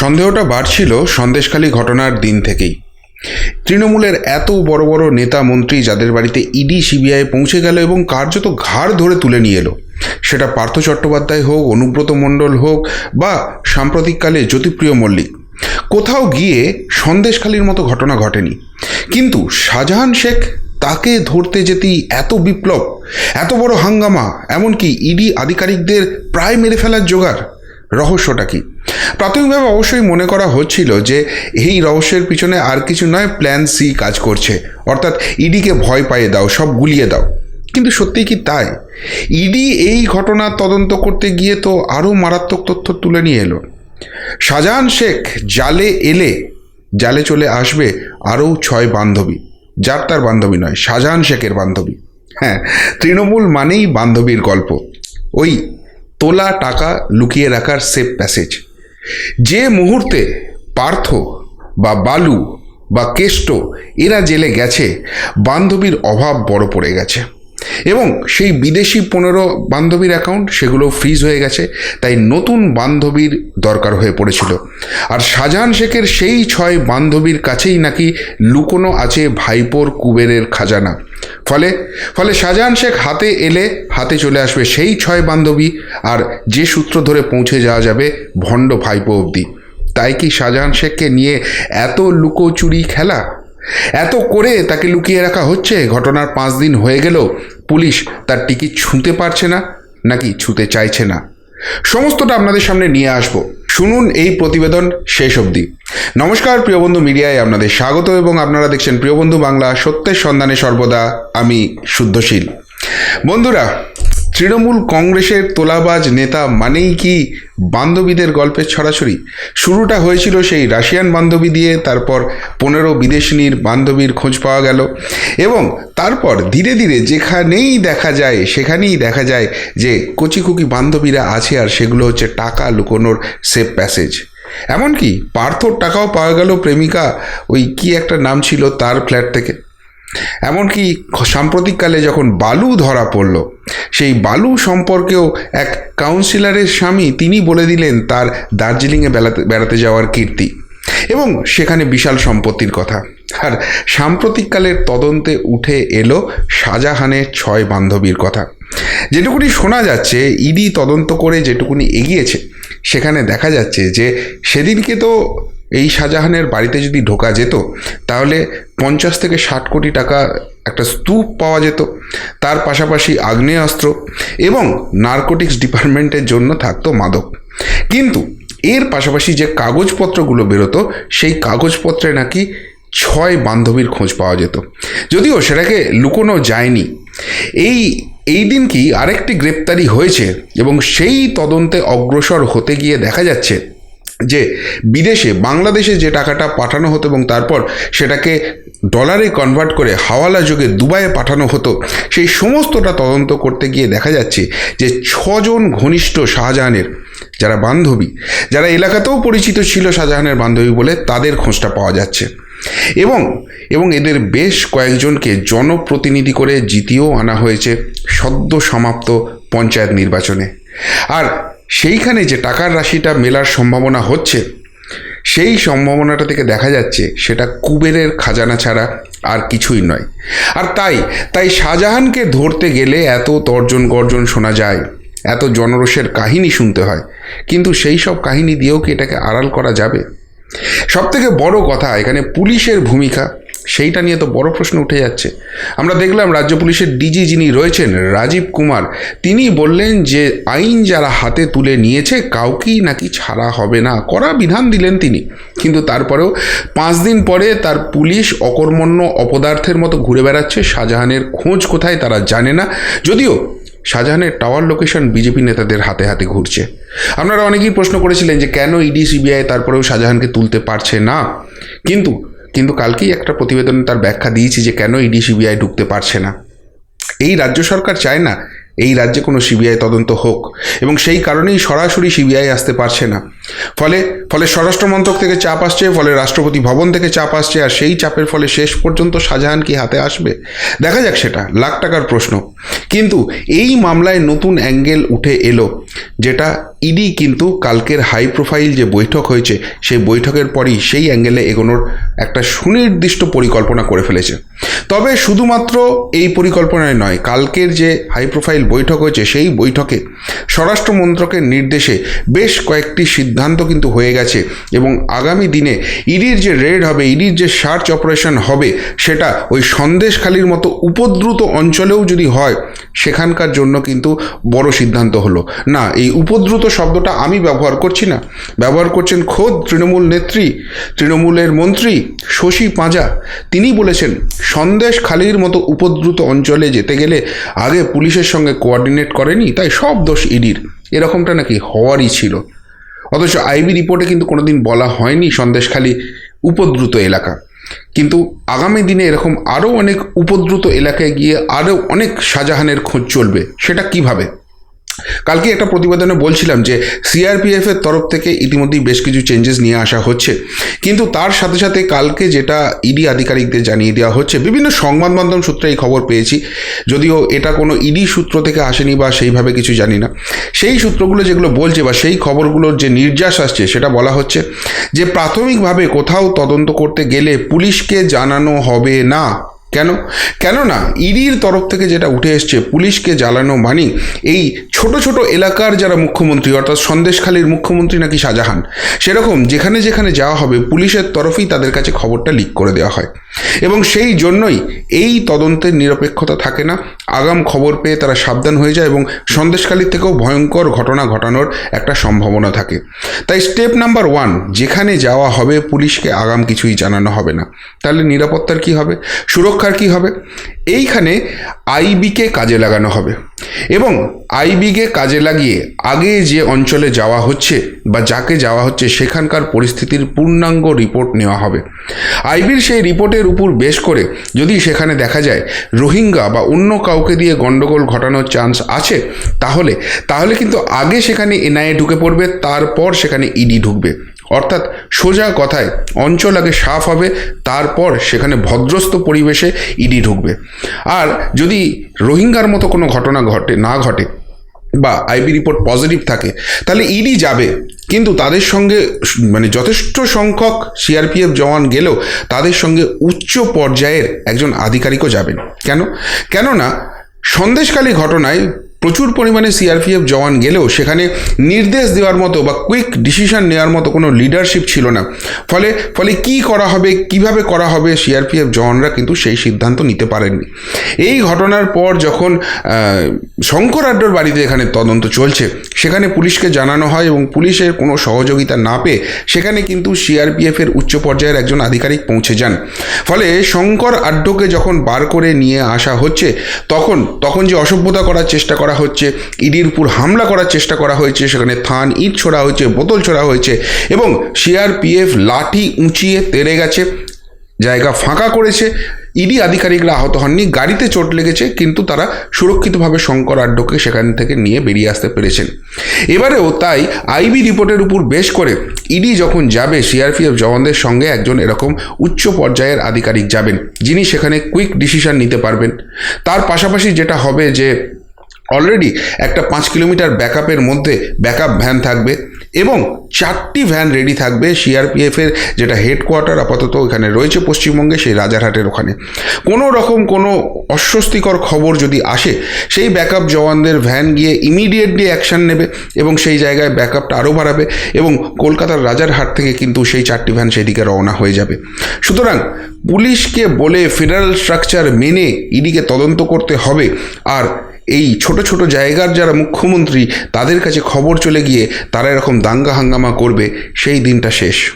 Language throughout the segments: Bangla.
সন্দেহটা বাড়ছিল সন্দেশখালী ঘটনার দিন থেকেই। তৃণমূলের এত বড় বড় নেতা মন্ত্রী যাদের বাড়িতে ইডি, সিবিআই পৌঁছে গেল এবং কার্যত ঘাড় ধরে তুলে নিয়ে এলো। সেটা পার্থ চট্টোপাধ্যায় হোক, অনুব্রত মণ্ডল হোক বা সাম্প্রতিককালে জ্যোতিপ্রিয় মল্লিক। কোথাও গিয়ে সন্দেশখালীর মতো ঘটনা ঘটেনি। কিন্তু শাহজাহান শেখ তাকে ধরতে যেতেই এত বিপ্লব, এত বড় হাঙ্গামা, এমনকি ইডি আধিকারিকদের প্রায় মেরে ফেলার জোগাড়, রহস্যটা কি? প্রাথমিকভাবে অবশ্যই মনে করা হচ্ছিল যে এই রহস্যের পিছনে আর কিছু নয় প্ল্যান সি কাজ করছে। অর্থাৎ ইডিকে ভয় পাইয়ে দাও, সব গুলিয়ে দাও। কিন্তু সত্যিই কি তাই? ইডি এই ঘটনা তদন্ত করতে গিয়ে তো আরও মারাত্মক তথ্য তুলে নিয়ে এলো। শাহজাহান শেখ জালে এলে, জালে চলে আসবে আরও ছয় বান্ধবী। যার তার বান্ধবী নয়, শাহজাহান শেখের বান্ধবী। হ্যাঁ তৃণমূল মানেই বান্ধবীর গল্প। ওই তোলা টাকা লুকিয়ে রাখার সেফ প্যাসেজ যে মুহূর্তে পার্থ বা বালু বা কেষ্ট এরা জেলে গেছে, বান্ধবীর অভাব বড় পড়ে গেছে। এবং সেই বিদেশি পনেরো বান্ধবীর অ্যাকাউন্ট সেগুলো ফ্রিজ হয়ে গেছে, তাই নতুন বান্ধবীর দরকার হয়ে পড়েছিল। আর শাহজাহান শেখের সেই ছয় বান্ধবীর কাছেই নাকি লুকোনো আছে ভাইপোর কুবেরের খাজানা। ফলে ফলে শাহজাহান শেখ হাতে এলে হাতে চলে আসবে সেই ছয় বান্ধবী আর যে সূত্র ধরে পৌঁছে যাওয়া যাবে ভণ্ড ভাইপো অবধি। তাই কি শাহজাহান শেখকে নিয়ে এত লুকোচুরি খেলা? এত করে তাকে লুকিয়ে রাখা হচ্ছে? ঘটনার পাঁচ দিন হয়ে গেলেও পুলিশ তার টিকিট ছুঁতে পারছে না, নাকি ছুঁতে চাইছে না? সমস্তটা আপনাদের সামনে নিয়ে আসব। শুনুন এই প্রতিবেদন শেষ অবধি। নমস্কার, প্রিয় বন্ধু মিডিয়ায় আপনাদের স্বাগত এবং আপনারা দেখছেন প্রিয় বন্ধু বাংলা সত্যের সন্ধানে সর্বদা আমি শুদ্ধশীল। বন্ধুরা তৃণমূল কংগ্রেসের তোলাবাজ নেতা মানেই কি বান্ধবীদের গল্পের ছড়াছড়ি? শুরুটা হয়েছিল সেই রাশিয়ান বান্ধবী দিয়ে, তারপর পনেরো বিদেশিনীর বান্ধবীর খোঁজ পাওয়া গেল এবং তারপর ধীরে ধীরে যেখানেই দেখা যায়, সেখানেই দেখা যায় যে কচিকুকি বান্ধবীরা আছে আর সেগুলো হচ্ছে টাকা লুকোনোর সেফ প্যাসেজ এমনকি পার্থর টাকাও পাওয়া গেল প্রেমিকা, ওই কি একটা নাম ছিল তার ফ্ল্যাট থেকে? এমনকি সাম্প্রতিককালে যখন বালু ধরা পড়ল, সেই বালু সম্পর্কেও এক কাউন্সিলরের স্বামী তিনি বলে দিলেন তার দার্জিলিংয়ে বেড়াতে বেড়াতে যাওয়ার কীর্তি। এবং সেখানে বিশাল সম্পত্তির কথা। আর সাম্প্রতিককালের তদন্তে উঠে এলো শাহজাহানের ছয় বান্ধবীর কথা। যেটুকুনি শোনা যাচ্ছে, ইডি তদন্ত করে যেটুকুনি এগিয়েছে, সেখানে দেখা যাচ্ছে যে সেদিনকে তো এই শাহজাহানের বাড়িতে যদি ঢোকা যেত, তাহলে পঞ্চাশ থেকে ষাট কোটি টাকা একটা স্তূপ পাওয়া যেত। তার পাশাপাশি আগ্নেয়াস্ত্র এবং নার্কোটিক্স ডিপার্টমেন্টের জন্য থাকতো মাদক। কিন্তু এর পাশাপাশি যে কাগজপত্রগুলো বেরোতো, সেই কাগজপত্রে নাকি ছয় বান্ধবীর খোঁজ পাওয়া যেত। যদিও সেটাকে লুকোনো যায়নি। এই এই দিন কি আরেকটি গ্রেপ্তারি হয়েছে এবং সেই তদন্তে অগ্রসর হতে গিয়ে দেখা যাচ্ছে যে বিদেশে, বাংলাদেশে যে টাকাটা পাঠানো হতো এবং তারপর সেটাকে ডলারে কনভার্ট করে হাওয়ালা যুগে দুবাইয়ে পাঠানো হতো, সেই সমস্তটা তদন্ত করতে গিয়ে দেখা যাচ্ছে যে ছজন ঘনিষ্ঠ শাহজাহানের যারা বান্ধবী, যারা এলাকাতেও পরিচিত ছিল শাহজাহানের বান্ধবী বলে তাদের খোঁজটা পাওয়া যাচ্ছে। এবং এবং এদের বেশ কয়েকজনকে জনপ্রতিনিধি করে জিতিয়েও আনা হয়েছে সদ্য সমাপ্ত পঞ্চায়েত নির্বাচনে। আর সেইখানে যে টাকার রাশিটা মেলার সম্ভাবনা হচ্ছে, সেই সম্ভাবনাটা থেকে দেখা যাচ্ছে সেটা কুবেরের খাজানা ছাড়া আর কিছুই নয়। আর তাই তাই শাহজাহানকে ধরতে গেলে এত তর্জন গর্জন শোনা যায়, এত জনরসের কাহিনী শুনতে হয়, কিন্তু সেই সব কাহিনী দিয়েও কি এটাকে আড়াল করা যাবে? সব থেকে বড় কথা, এখানে পুলিশের ভূমিকা সেইটা নিয়ে তো বড় প্রশ্ন উঠে যাচ্ছে। আমরা দেখলাম রাজ্য পুলিশের ডিজি যিনি রয়েছেন, রাজীব কুমার, তিনি বললেন যে আইন যারা হাতে তুলে নিয়েছে, কাউকেই নাকি ছাড়া হবে না। করা বিধান দিলেন তিনি। কিন্তু তারপরেও পাঁচ দিন পরে তার পুলিশ অকর্মণ্য অপদার্থের মতো ঘুরে বেড়াচ্ছে। শাহজাহানের খোঁজ কোথায় তারা জানে না। যদিও শাহজাহানের টাওয়ার লোকেশন বিজেপি নেতাদের হাতে হাতে ঘুরছে। আপনারা অনেকেই প্রশ্ন করেছিলেন যে কেন ইডি সিবিআই তারপরেও শাহজাহানকে তুলতে পারছে না। কিন্তু কিন্তু কালকেই একটা প্রতিবেদনে তার ব্যাখ্যা দিয়েছি যে কেন ইডি সিবিআই ঢুকতে পারছে না। এই রাজ্য সরকার চায় না, এই রাজ্যে কোনো সিবিআই তদন্ত হোক, এবং সেই কারণেই সরাসরি সিবিআই আসতে পারছে না। ফলে ফলে স্বরাষ্ট্র মন্ত্রক থেকে চাপ আসছে, ফলে রাষ্ট্রপতি ভবন থেকে চাপ আসছে, আর সেই চাপের ফলে শেষ পর্যন্ত শাহজাহান কি হাতে আসবে? দেখা যাক সেটা, লাখ টাকার প্রশ্ন। কিন্তু এই মামলায় নতুন অ্যাঙ্গেল উঠে এলো, যেটা ইডি কিন্তু কালকের হাই প্রোফাইল যে বৈঠক হয়েছে, সেই বৈঠকের পরই সেই অ্যাঙ্গেলে এগোনোর একটা সুনির্দিষ্ট পরিকল্পনা করে ফেলেছে। তবে শুধুমাত্র এই পরিকল্পনায় নয়, কালকের যে হাই প্রোফাইল বৈঠক হয়েছে, সেই বৈঠকে স্বরাষ্ট্র মন্ত্রকের নির্দেশে বেশ কয়েকটি সিদ্ধান্ত কিন্তু হয়ে গেছে এবং আগামী দিনে ইডির যে রেড হবে, ইডির যে সার্চ অপারেশন হবে, সেটা ওই সন্দেশখালির মতো উপদ্রুত অঞ্চলেও যদি হয়, সেখানকার জন্য কিন্তু বড় সিদ্ধান্ত হলো। না, এই উপদ্রুত শব্দটা আমি ব্যবহার করছি না। ব্যবহার করছেন খোদ তৃণমূল নেত্রী, তৃণমূলের মন্ত্রী শশী পাঁজা। তিনি বলেছেন সন্দেশ খালির মতো উপদ্রুত অঞ্চলে যেতে গেলে আগে পুলিশের সঙ্গে কোঅর্ডিনেট করেনি, তাই সব দোষ ইডির। এরকমটা নাকি হওয়ারই ছিল। অথচ আইবি রিপোর্টে কিন্তু কোনোদিন বলা হয়নি সন্দেশখালী উপদ্রুত এলাকা। কিন্তু আগামী দিনে এরকম আরও অনেক উপদ্রুত এলাকায় গিয়ে আরও অনেক শাহজাহানের খোঁজ চলবে, সেটা কীভাবে? কালকে একটা প্রতিবেদনে বলছিলাম যে সিআরপিএফ এর তরফ থেকে ইতিমধ্যেই বেশ কিছু চেঞ্জেস নিয়ে আসা হচ্ছে। কিন্তু তার সাথে সাথে কালকে যেটা ইডি আধিকারিকদের জানিয়ে দেওয়া হচ্ছে, বিভিন্ন সংবাদ মাধ্যম সূত্রে এই খবর পেয়েছি, যদিও এটা কোনো ইডি সূত্র থেকে আসেনি বা সেইভাবে কিছু জানি না। সেই সূত্রগুলো যেগুলো বলছে বা সেই খবরগুলোর যে নির্যাস আসছে, সেটা বলা হচ্ছে যে প্রাথমিকভাবে কোথাও তদন্ত করতে গেলে পুলিশকে জানানো হবে না। কেন? কেননা ইডির তরফ থেকে যেটা উঠে এসছে, পুলিশকে জ্বালানো মানে এই ছোট ছোট এলাকার যারা মুখ্যমন্ত্রী, অর্থাৎ সন্দেশখালীর মুখ্যমন্ত্রী নাকি শাহজাহান, সেরকম যেখানে যেখানে যাওয়া হবে, পুলিশের তরফেই তাদের কাছে খবরটা লিক করে দেওয়া হয়। এবং সেই জন্যই এই তদন্তের নিরপেক্ষতা থাকে না। আগাম খবর পেয়ে তারা সাবধান হয়ে যায় এবং সন্দেশখালীর থেকেও ভয়ঙ্কর ঘটনা ঘটানোর একটা সম্ভাবনা থাকে। তাই স্টেপ নাম্বার ওয়ান, যেখানে যাওয়া হবে পুলিশকে আগাম কিছুই জানানো হবে না। তাহলে নিরাপত্তার কি হবে? সুরক্ষার কি হবে? এইখানে আইবিকে কাজে লাগানো হবে। এবং আইবিকে কাজে লাগিয়ে আগে যে অঞ্চলে যাওয়া হচ্ছে বা যাকে যাওয়া হচ্ছে সেখানকার পরিস্থিতির পূর্ণাঙ্গ রিপোর্ট নেওয়া হবে। আইবির সেই রিপোর্টের উপর বেশ করে যদি সেখানে দেখা যায় রোহিঙ্গা বা অন্য কাউকে দিয়ে গণ্ডগোল ঘটানোর চান্স আছে, তাহলে তাহলে কিন্তু আগে সেখানে এনআইএ ঢুকে পড়বে, তারপর সেখানে ইডি ঢুকবে। অর্থাৎ সোজা কথায় অঞ্চল আগে সাফ হবে, তারপর সেখানে ভদ্রস্থ পরিবেশে ইডি ঢুকবে। আর যদি রোহিঙ্গার মতো কোনো ঘটনা ঘটে, না ঘটে বা আইবি রিপোর্ট পজিটিভ থাকে, তাহলে ইডি যাবে। কিন্তু তাদের সঙ্গে মানে যথেষ্ট সংখ্যক সিআরপিএফ জওয়ান গেলেও তাদের সঙ্গে উচ্চ পর্যায়ের একজন আধিকারিকও যাবেন। কেন? কেননা সন্দেশকালী ঘটনায় প্রচুর পরিমাণে সিআরপিএফ জওয়ান গেলেও সেখানে নির্দেশ দেওয়ার মতো বা কুইক ডিসিশন নেওয়ার মতো কোনো লিডারশিপ ছিল না। ফলে ফলে কি করা হবে, কীভাবে করা হবে সিআরপিএফ জওয়ানরা কিন্তু সেই সিদ্ধান্ত নিতে পারেননি। এই ঘটনার পর যখন শঙ্কর আড্ডর বাড়িতে এখানে তদন্ত চলছে, সেখানে পুলিশকে জানানো হয় এবং পুলিশের কোনো সহযোগিতা না পেয়ে সেখানে কিন্তু সিআরপিএফের উচ্চ পর্যায়ের একজন আধিকারিক পৌঁছে যান। ফলে শঙ্কর আড্ডকে যখন বার করে নিয়ে আসা হচ্ছে, তখন তখন যে অসভ্যতা করার চেষ্টা করা হচ্ছে, ইডির উপর হামলা করার চেষ্টা করা হয়েছে, সেখানে থান, ইট ছোড়া হয়েছে, বোতল ছোড়া হয়েছে এবং সিআরপিএফ লাঠি উঁচিয়ে তেড়ে গেছে, জায়গা ফাঁকা করেছে, ইডি আধিকারিকরা আহত হননি, গাড়িতে চোট লেগেছে, কিন্তু তারা সুরক্ষিতভাবে শঙ্কর আড্ডকে সেখান থেকে নিয়ে বেরিয়ে আসতে পেরেছেন। এবারেও তাই আইবি রিপোর্টের উপর বেশ করে, ইডি যখন যাবে, সিআরপিএফ জওয়ানদের সঙ্গে একজন এরকম উচ্চ পর্যায়ের আধিকারিক যাবেন, যিনি সেখানে কুইক ডিসিশন নিতে পারবেন। তার পাশাপাশি যেটা হবে যে অলরেডি একটা পাঁচ কিলোমিটার ব্যাকআপের মধ্যে ব্যাকআপ ভ্যান থাকবে এবং চারটি ভ্যান রেডি থাকবে সিআরপিএফের যেটা হেডকোয়ার্টার আপাতত এখানে রয়েছে পশ্চিমবঙ্গে, সেই রাজারহাটের ওখানে। কোনো রকম কোনো অস্বস্তিকর খবর যদি আসে, সেই ব্যাকআপ জওয়ানদের ভ্যান গিয়ে ইমিডিয়েটলি অ্যাকশান নেবে এবং সেই জায়গায় ব্যাকআপটা আরও বাড়াবে এবং কলকাতার রাজারহাট থেকে কিন্তু সেই চারটি ভ্যান সেদিকে রওনা হয়ে যাবে। সুতরাং পুলিশকে বলে ফেডারেল স্ট্রাকচার মেনে ইডিকে তদন্ত করতে হবে। আর এই ছোট ছোট জায়গার যারা মুখ্যমন্ত্রী, তাদের কাছে খবর চলে গিয়ে তারা এরকম দাঙ্গা হাঙ্গামা করবে, সেই দিনটা শেষ।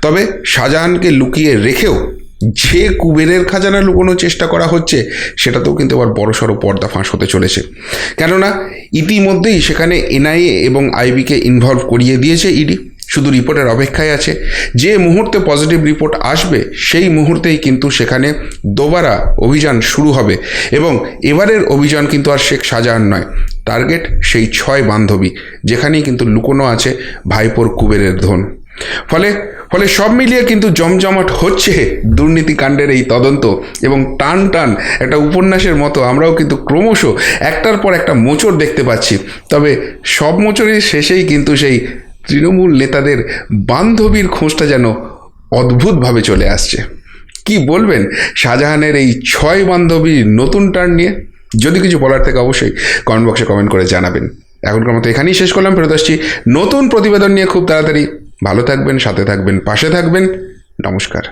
তবে শাহজাহানকে লুকিয়ে রেখেও যে কুবেরের খাজানা লুকোনোর চেষ্টা করা হচ্ছে, সেটাতেও কিন্তু আবার বড়সড় পর্দা ফাঁস হতে চলেছে। কেননা, ইতিমধ্যেই সেখানে এনআইএ এবং আইবিকে ইনভলভ করিয়ে দিয়েছে ইডি। শুধু রিপোর্টের অপেক্ষায় আছে। যে মুহূর্তে পজিটিভ রিপোর্ট আসবে, সেই মুহূর্তেই কিন্তু সেখানে দোবারা অভিযান শুরু হবে এবং এবারের অভিযান কিন্তু আর শেখ শাহজাহান নয়। টার্গেট সেই ছয় বান্ধবী, যেখানেই কিন্তু লুকোনো আছে ভাইপোর কুবেরের ধন। ফলে ফলে সব মিলিয়ে কিন্তু জমজমাট হচ্ছে দুর্নীতিকাণ্ডের এই তদন্ত এবং টান টান একটা উপন্যাসের মতো আমরাও কিন্তু ক্রমশ একটার পর একটা মোচড় দেখতে পাচ্ছি। তবে সব মোচড়ের শেষেই কিন্তু সেই তৃণমূল নেতাদের বান্ধবীর খোঁজটা যেন অদ্ভুতভাবে চলে আসছে। কি বলবেন? শাহজাহানের এই ছয় বান্ধবীর নতুন টার্ন নিয়ে? যদি কিছু বলার থেকে অবশ্যই কমেন্ট বক্সে কমেন্ট করে জানাবেন। এখনকার মতো এখানেই শেষ করলাম, ফেরত আসছি নতুন প্রতিবেদন নিয়ে খুব তাড়াতাড়ি। ভালো থাকবেন, সাথে থাকবেন, পাশে থাকবেন। নমস্কার।